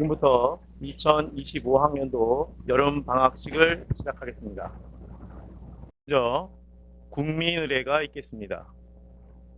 지금부터 2025학년도 여름 방학식을 시작하겠습니다. 먼저 국민의례가 있겠습니다.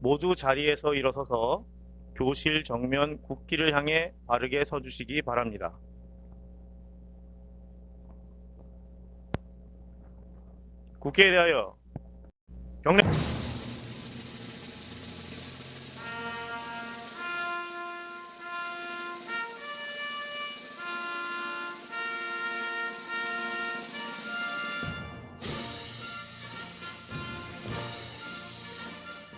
모두 자리에서 일어서서 교실 정면 국기를 향해 바르게 서주시기 바랍니다. 국회에 대하여 경례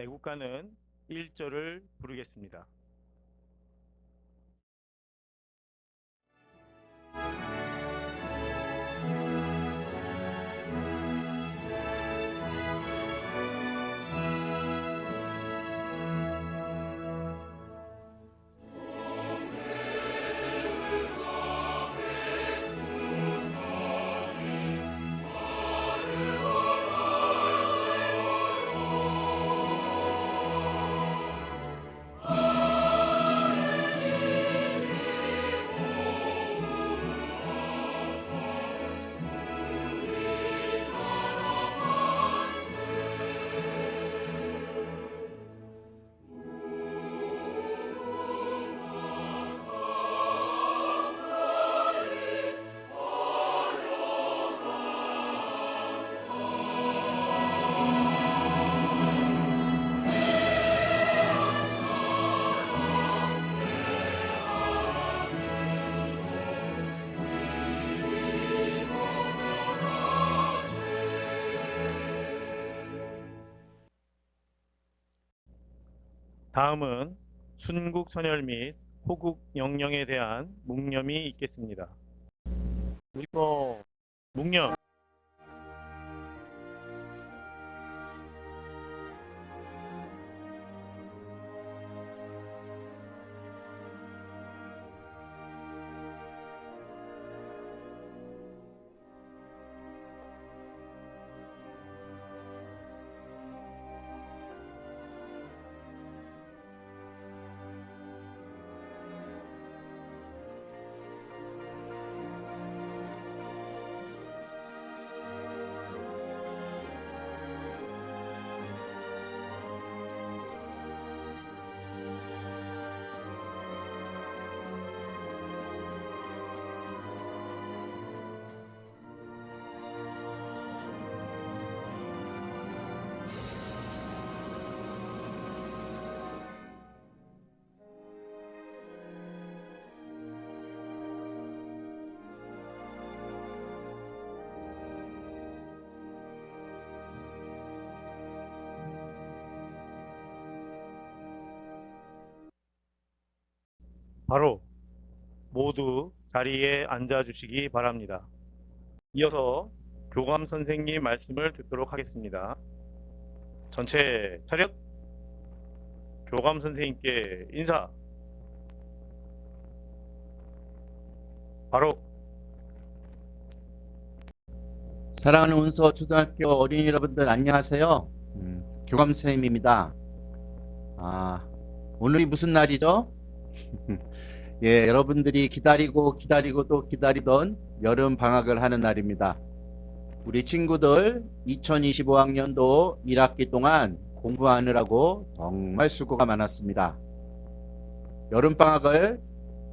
애국가는 1절을 부르겠습니다. 다음은 순국 선열 및 호국 영령에 대한 묵념이 있겠습니다. 그리고 묵념 바로 모두 자리에 앉아 주시기 바랍니다. 이어서 교감 선생님 말씀을 듣도록 하겠습니다. 전체 차렷. 교감 선생님께 인사. 바로 사랑하는 운서 초등학교 어린이 여러분들 안녕하세요. 음, 교감 선생님입니다. 아, 오늘이 무슨 날이죠? 예, 여러분들이 기다리고 기다리고 또 기다리던 여름 방학을 하는 날입니다. 우리 친구들 2025학년도 1학기 동안 공부하느라고 정말 수고가 많았습니다. 여름 방학을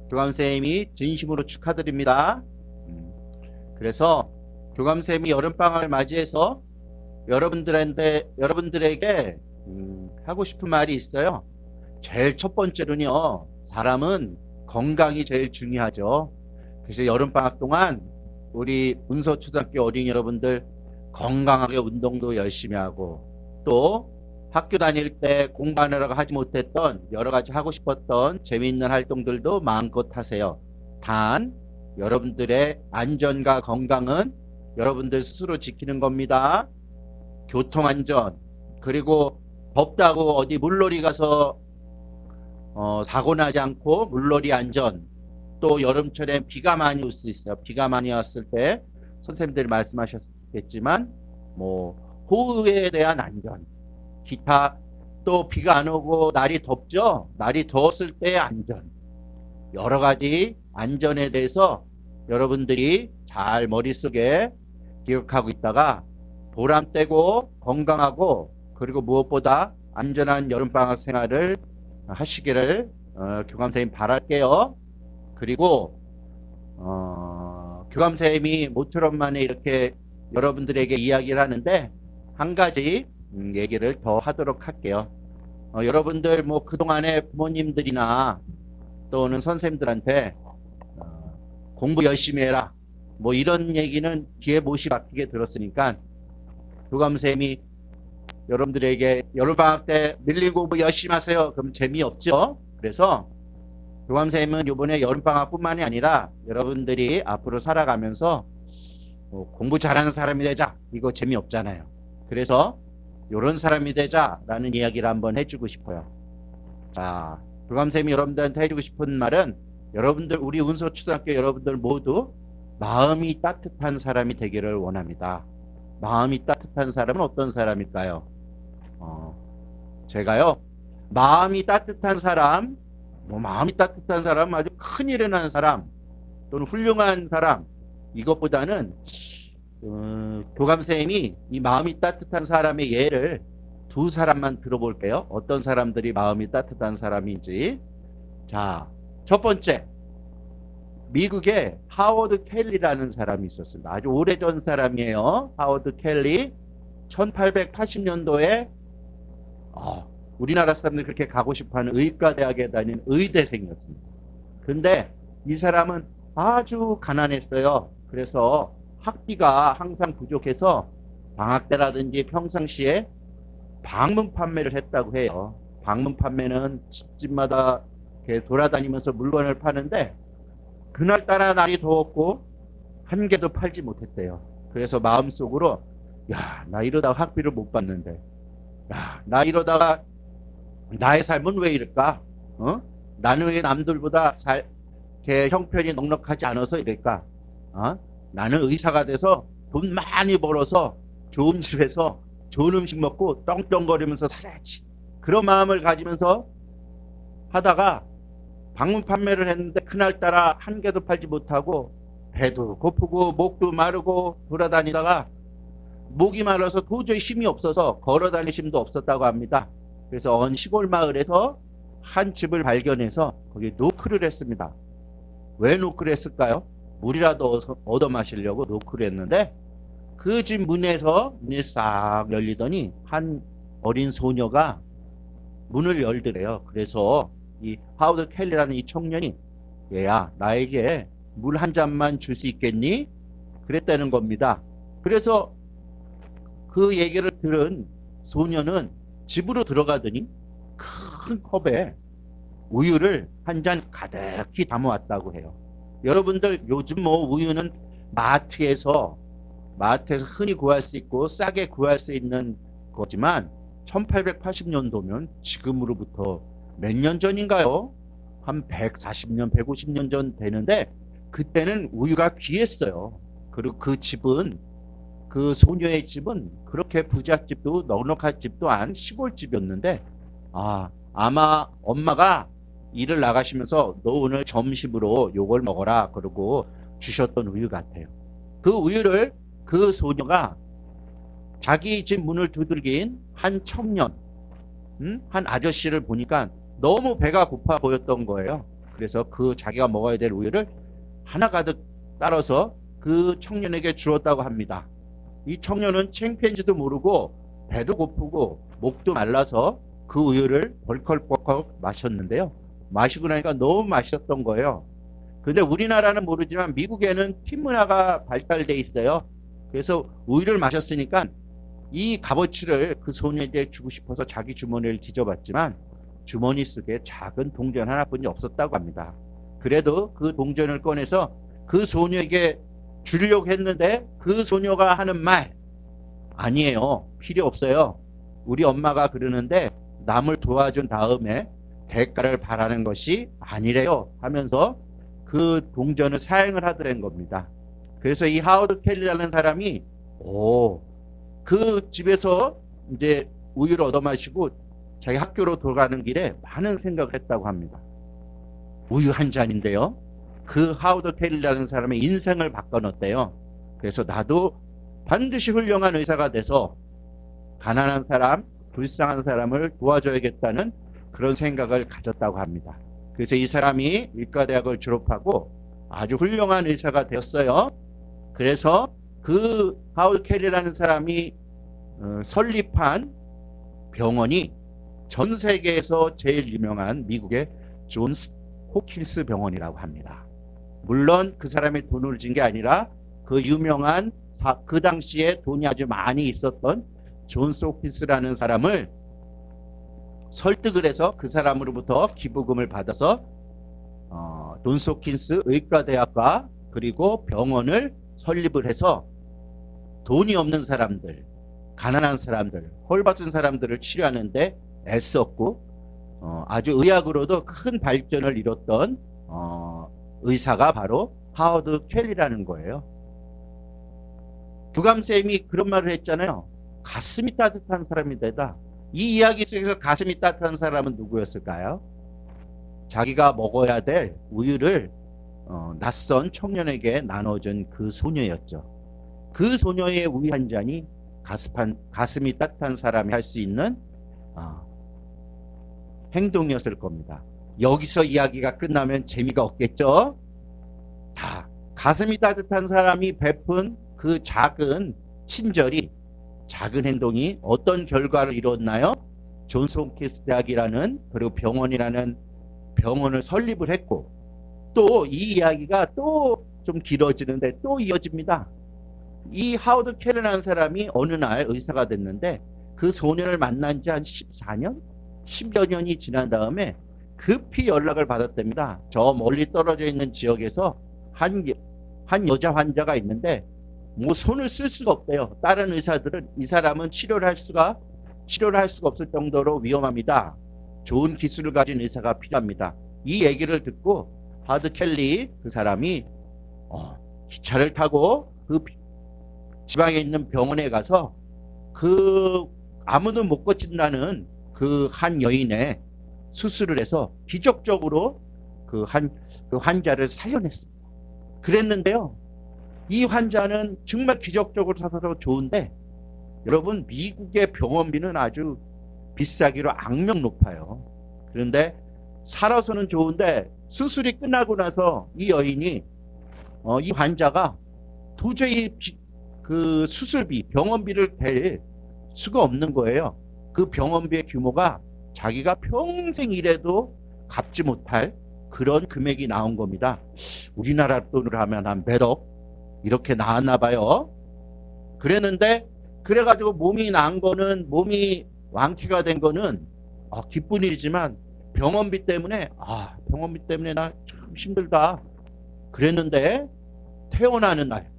교감 선생님이 진심으로 축하드립니다. 음, 그래서 교감쌤이 여름 방학을 맞이해서 여러분들한테, 여러분들에게 음, 하고 싶은 말이 있어요. 제일 첫 번째로는요, 사람은 건강이 제일 중요하죠. 그래서 여름방학 동안 우리 문서초등학교 어린이 여러분들 건강하게 운동도 열심히 하고 또 학교 다닐 때 공부하느라고 하지 못했던 여러 가지 하고 싶었던 재미있는 활동들도 마음껏 하세요. 단 여러분들의 안전과 건강은 여러분들 스스로 지키는 겁니다. 교통안전 그리고 덥다고 어디 물놀이 가서 어, 사고 나지 않고 물놀이 안전 또 여름철에 비가 많이 올 수 있어요. 비가 많이 왔을 때 선생님들이 말씀하셨겠지만 뭐 호우에 대한 안전 기타 또 비가 안 오고 날이 덥죠. 날이 더웠을 때의 안전 여러 가지 안전에 대해서 여러분들이 잘 머릿속에 기억하고 있다가 보람 떼고 건강하고 그리고 무엇보다 안전한 여름방학 생활을 하시기를 어, 교감선생님 바랄게요. 그리고 어, 교감선생님이 모처럼 만에 이렇게 여러분들에게 이야기를 하는데 한 가지 음, 얘기를 더 하도록 할게요. 어, 여러분들 뭐 그동안에 부모님들이나 또는 선생님들한테 어, 공부 열심히 해라 뭐 이런 얘기는 귀에 못이 박히게 들었으니까 교감쌤이 여러분들에게 여름방학 때 밀린 공부 열심히 하세요. 그럼 재미없죠? 그래서 교감쌤은 이번에 여름방학뿐만이 아니라 여러분들이 앞으로 살아가면서 뭐 공부 잘하는 사람이 되자. 이거 재미없잖아요. 그래서 이런 사람이 되자라는 이야기를 한번 해주고 싶어요. 자, 교감쌤이 여러분들한테 해주고 싶은 말은 여러분들, 우리 운서초등학교 여러분들 모두 마음이 따뜻한 사람이 되기를 원합니다. 마음이 따뜻한 사람은 어떤 사람일까요? 어, 제가요, 마음이 따뜻한 사람, 뭐 마음이 따뜻한 사람, 아주 큰 일을 하는 사람, 또는 훌륭한 사람, 이것보다는, 어, 교감 선생님이 이 마음이 따뜻한 사람의 예를 두 사람만 들어볼게요. 어떤 사람들이 마음이 따뜻한 사람인지. 자, 첫 번째. 미국에 하워드 켈리라는 사람이 있었습니다. 아주 오래전 사람이에요. 하워드 켈리. 1880년도에 어, 우리나라 사람들이 그렇게 가고 싶어하는 의과대학에 다니는 의대생이었습니다. 근데 이 사람은 아주 가난했어요. 그래서 학비가 항상 부족해서 방학 때라든지 평상시에 방문 판매를 했다고 해요. 방문 판매는 집집마다 돌아다니면서 물건을 파는데 그날따라 날이 더웠고 한 개도 팔지 못했대요. 그래서 마음속으로 야, 나 이러다가 학비를 못 받는데 야, 나 이러다가 나의 삶은 왜 이럴까? 어? 나는 왜 남들보다 잘, 이렇게 형편이 넉넉하지 않아서 이럴까? 어? 나는 의사가 돼서 돈 많이 벌어서 좋은 집에서 좋은 음식 먹고 떵떵거리면서 살아야지. 그런 마음을 가지면서 하다가 방문 판매를 했는데 그날따라 한 개도 팔지 못하고 배도 고프고 목도 마르고 돌아다니다가 목이 말라서 도저히 힘이 없어서 걸어 다닐 힘도 없었다고 합니다. 그래서 언 시골 마을에서 한 집을 발견해서 거기 노크를 했습니다. 왜 노크를 했을까요? 물이라도 얻어, 마시려고 노크를 했는데 그 집 문에서 문이 싹 열리더니 한 어린 소녀가 문을 열더래요. 그래서 이 하우드 켈리라는 이 청년이 얘야 나에게 물 한 잔만 줄 수 있겠니? 그랬다는 겁니다. 그래서 그 얘기를 들은 소녀는 집으로 들어가더니 큰 컵에 우유를 한 잔 가득히 담아왔다고 해요. 여러분들 요즘 뭐 우유는 마트에서 마트에서 흔히 구할 수 있고 싸게 구할 수 있는 거지만 1880년도면 지금으로부터 몇 년 전인가요? 한 140년, 150년 전 되는데 그때는 우유가 귀했어요. 그리고 그 집은 그 소녀의 집은 그렇게 부잣집도 넉넉한 집도 안 시골집이었는데 아 아마 엄마가 일을 나가시면서 너 오늘 점심으로 요걸 먹어라 그러고 주셨던 우유 같아요. 그 우유를 그 소녀가 자기 집 문을 두들긴 한 청년, 음? 한 아저씨를 보니까 너무 배가 고파 보였던 거예요. 그래서 그 자기가 먹어야 될 우유를 하나 가득 따라서 그 청년에게 주었다고 합니다. 이 청년은 창피한지도 모르고 배도 고프고 목도 말라서 그 우유를 벌컥벌컥 마셨는데요. 마시고 나니까 너무 맛있었던 거예요. 근데 우리나라는 모르지만 미국에는 팁 문화가 발달돼 있어요. 그래서 우유를 마셨으니까 이 값어치를 그 소녀에게 주고 싶어서 자기 주머니를 뒤져봤지만 주머니 속에 작은 동전 하나뿐이 없었다고 합니다. 그래도 그 동전을 꺼내서 그 소녀에게 주려고 했는데 그 소녀가 하는 말 아니에요. 필요 없어요. 우리 엄마가 그러는데 남을 도와준 다음에 대가를 바라는 것이 아니래요 하면서 그 동전을 사용을 하더란 겁니다. 그래서 이 하워드 켈리라는 사람이 오, 그 집에서 이제 우유를 얻어 마시고 자기 학교로 돌아가는 길에 많은 생각을 했다고 합니다. 우유 한 잔인데요. 그 하워드 켈리라는 사람의 인생을 바꿔놓었대요. 그래서 나도 반드시 훌륭한 의사가 돼서 가난한 사람, 불쌍한 사람을 도와줘야겠다는 그런 생각을 가졌다고 합니다. 그래서 이 사람이 의과대학을 졸업하고 아주 훌륭한 의사가 되었어요. 그래서 그 하울 캐리라는 사람이 어, 설립한 병원이 전 세계에서 제일 유명한 미국의 존스 호킨스 병원이라고 합니다. 물론 그 사람이 돈을 준 게 아니라 그 유명한 사- 그 당시에 돈이 아주 많이 있었던 존스 호킨스라는 사람을 설득을 해서 그 사람으로부터 기부금을 받아서 어, 호킨스 의과대학과 그리고 병원을 설립을 해서 돈이 없는 사람들, 가난한 사람들, 홀받은 사람들을 치료하는데 애썼고 어, 아주 의학으로도 큰 발전을 이뤘던 어, 의사가 바로 하워드 켈리라는 거예요. 두감쌤이 그런 말을 했잖아요. 가슴이 따뜻한 사람이 되다. 이 이야기 속에서 가슴이 따뜻한 사람은 누구였을까요? 자기가 먹어야 될 우유를 어, 낯선 청년에게 나눠준 그 소녀였죠. 그 소녀의 우유 한 잔이 가슴한, 가슴이 따뜻한 사람이 할 수 있는 어, 행동이었을 겁니다. 여기서 이야기가 끝나면 재미가 없겠죠? 자, 가슴이 따뜻한 사람이 베푼 그 작은 친절이 작은 행동이 어떤 결과를 이뤘나요? 존스 홈키스 대학이라는 그리고 병원이라는 병원을 설립을 했고 또 이 이야기가 또 좀 길어지는데 또 이어집니다. 이 하우드 캐런라는 사람이 어느 날 의사가 됐는데 그 소년을 만난 지 한 14년? 10여 년이 지난 다음에 급히 연락을 받았답니다. 저 멀리 떨어져 있는 지역에서 한, 여- 한 여자 환자가 있는데 뭐 손을 쓸 수가 없대요. 다른 의사들은 이 사람은 치료를 할 수가 치료를 할 수가 없을 정도로 위험합니다. 좋은 기술을 가진 의사가 필요합니다. 이 얘기를 듣고 하드 켈리 그 사람이 어, 기차를 타고 그 비- 지방에 있는 병원에 가서 그 아무도 못 고친다는 그 한 여인의 수술을 해서 기적적으로 그 한 그 환자를 살려냈습니다. 그랬는데요. 이 환자는 정말 기적적으로 살아서 좋은데 여러분 미국의 병원비는 아주 비싸기로 악명 높아요. 그런데 살아서는 좋은데 수술이 끝나고 나서 이 여인이 어, 이 환자가 도저히 비- 그 수술비 병원비를 댈 수가 없는 거예요. 그 병원비의 규모가 자기가 평생 일해도 갚지 못할 그런 금액이 나온 겁니다. 우리나라 돈으로 하면 한 몇억 이렇게 나왔나 봐요. 그랬는데 그래가지고 몸이 난 거는 몸이 완쾌가 된 거는 아, 기쁜 일이지만 병원비 때문에 아 병원비 때문에 나 참 힘들다 그랬는데 태어나는 날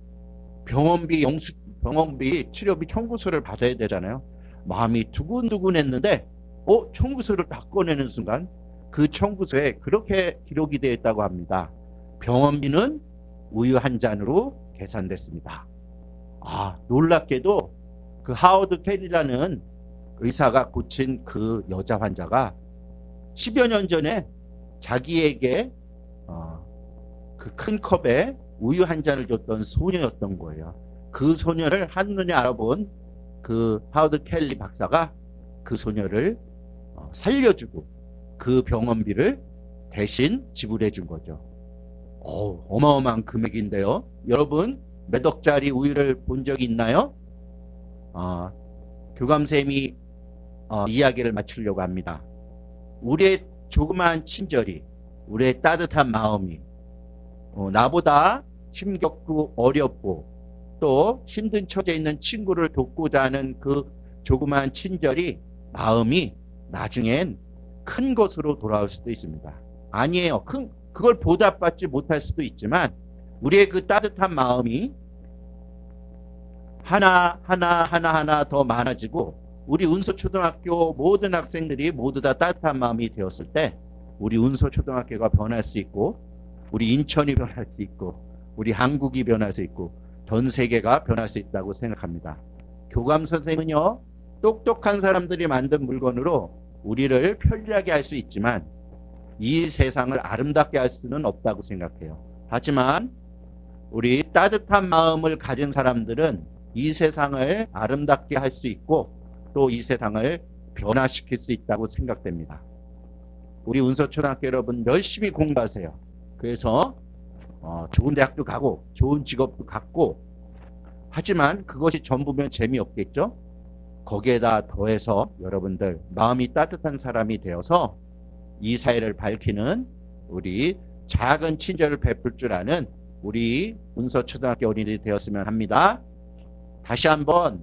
병원비 영수 병원비 치료비 청구서를 받아야 되잖아요. 마음이 두근두근했는데 어 청구서를 딱 꺼내는 순간 그 청구서에 그렇게 기록이 되어 있다고 합니다. 병원비는 우유 한 잔으로 계산됐습니다. 아, 놀랍게도 그 하워드 캐리라는 의사가 고친 그 여자 환자가 10여 년 전에 자기에게 어, 그 큰 컵에 우유 한 잔을 줬던 소녀였던 거예요. 그 소녀를 한눈에 알아본 그 하워드 켈리 박사가 그 소녀를 어, 살려주고 그 병원비를 대신 지불해 준 거죠. 어, 어마어마한 금액인데요. 여러분 몇 억짜리 우유를 본 적이 있나요? 어, 교감쌤이 어, 이야기를 마치려고 합니다. 우리의 조그마한 친절이, 우리의 따뜻한 마음이 어, 나보다 힘겹고 어렵고 또 힘든 처지에 있는 친구를 돕고자 하는 그 조그마한 친절이 마음이 나중엔 큰 것으로 돌아올 수도 있습니다. 아니에요. 큰 그걸 보답받지 못할 수도 있지만 우리의 그 따뜻한 마음이 하나 하나 하나 하나 더 많아지고 우리 운소 초등학교 모든 학생들이 모두 다 따뜻한 마음이 되었을 때 우리 운소 초등학교가 변할 수 있고 우리 인천이 변할 수 있고 우리 한국이 변할 수 있고 전 세계가 변할 수 있다고 생각합니다. 교감 선생님은요 똑똑한 사람들이 만든 물건으로 우리를 편리하게 할 수 있지만 이 세상을 아름답게 할 수는 없다고 생각해요. 하지만 우리 따뜻한 마음을 가진 사람들은 이 세상을 아름답게 할 수 있고 또 이 세상을 변화시킬 수 있다고 생각됩니다. 우리 운서초등학교 여러분 열심히 공부하세요. 그래서 어, 좋은 대학도 가고 좋은 직업도 갖고 하지만 그것이 전부면 재미없겠죠? 거기에다 더해서 여러분들 마음이 따뜻한 사람이 되어서 이 사회를 밝히는 우리 작은 친절을 베풀 줄 아는 우리 운서초등학교 어린이들이 되었으면 합니다. 다시 한번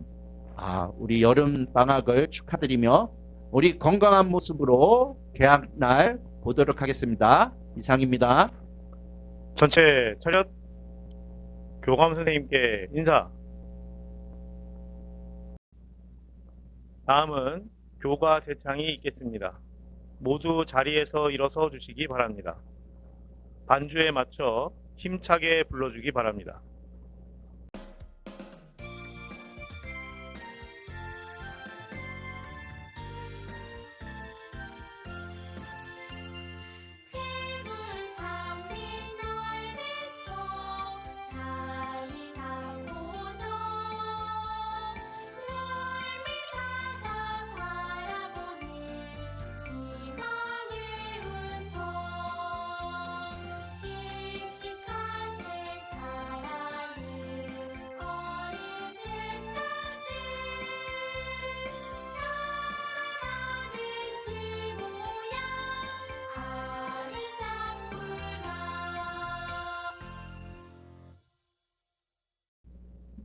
아, 우리 여름 방학을 축하드리며 우리 건강한 모습으로 개학 날 보도록 하겠습니다. 이상입니다. 전체 차렷 교감 선생님께 인사. 다음은 교과 대창이 있겠습니다. 모두 자리에서 일어서 주시기 바랍니다. 반주에 맞춰 힘차게 불러주기 바랍니다.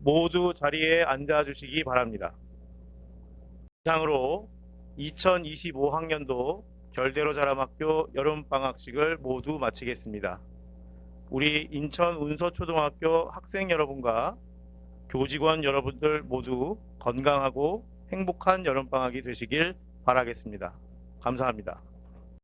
모두 자리에 앉아 주시기 바랍니다. 이상으로 2025학년도 결대로 자람학교 여름방학식을 모두 마치겠습니다. 우리 인천 운서초등학교 학생 여러분과 교직원 여러분들 모두 건강하고 행복한 여름방학이 되시길 바라겠습니다. 감사합니다.